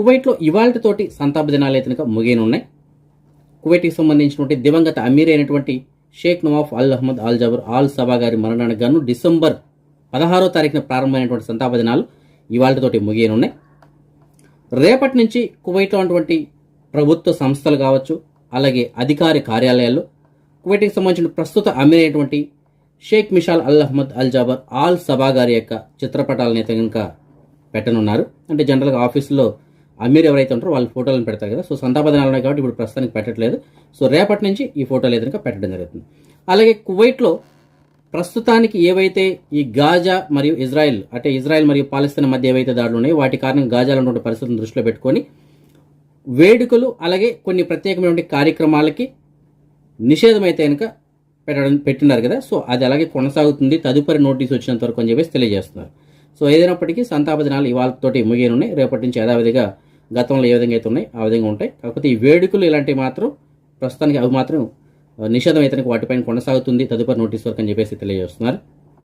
కువైట్లో ఇవాళతోటి సంతాప దినాలు అయితే కనుక ముగియనున్నాయి. కువైట్కి సంబంధించినటువంటి దివంగత అమీర్ అయినటువంటి Sheikh Nawaf Al Ahmad Al Jaber Al Sabah గారి మరణానికి గాను డిసెంబర్ పదహారో తారీఖున ప్రారంభమైనటువంటి సంతాప దినాలు ఇవాళతోటి ముగియనున్నాయి. రేపటి నుంచి కువైట్లో ఉన్నటువంటి ప్రభుత్వ సంస్థలు కావచ్చు అలాగే అధికారి కార్యాలయాల్లో కువైట్కి సంబంధించిన ప్రస్తుత అమీర్ అయినటువంటి Sheikh Mishal Al Ahmad Al Jaber Al Sabah గారి యొక్క చిత్రపటాలను అయితే కనుక పెట్టనున్నారు. అంటే జనరల్గా ఆఫీసులో అమీర్ ఎవరైతే ఉంటారో వాళ్ళ ఫోటోలను పెడతారు కదా. సో సంతాపదనాలు ఉన్నాయి కాబట్టి ఇప్పుడు ప్రస్తుతానికి పెట్టట్లేదు. సో రేపటి నుంచి ఈ ఫోటోలు అయితే పెట్టడం జరుగుతుంది. అలాగే కువైట్లో ప్రస్తుతానికి ఏవైతే ఈ గాజా మరియు ఇజ్రాయెల్ అంటే ఇజ్రాయెల్ మరియు పాలస్తీన్ మధ్య ఏవైతే దాడులు ఉన్నాయో వాటి కారణంగా గాజాలో ఉన్నటువంటి పరిస్థితులను దృష్టిలో పెట్టుకొని వేడుకలు అలాగే కొన్ని ప్రత్యేకమైనటువంటి కార్యక్రమాలకి నిషేధం అయితే కనుక పెట్టడం పెట్టినారు కదా. సో అది అలాగే కొనసాగుతుంది. తదుపరి నోటీస్ వచ్చినంత వరకు అని చెప్పేసి తెలియజేస్తున్నారు. సో ఏదైనప్పటికీ సంతాప దినాలు ఇవాళతోటి ముగియనున్నాయి. రేపటి నుంచి యథావిధిగా గతంలో ఏ విధంగా అయితే ఉన్నాయి ఆ విధంగా ఉంటాయి. కాకపోతే ఈ వేడుకలు ఇలాంటివి మాత్రం ప్రస్తుతానికి అవి మాత్రం నిషేధం అయితే వాటిపైన కొనసాగుతుంది. తదుపరి నోటీస్ వరకు అని చెప్పేసి తెలియజేస్తున్నారు.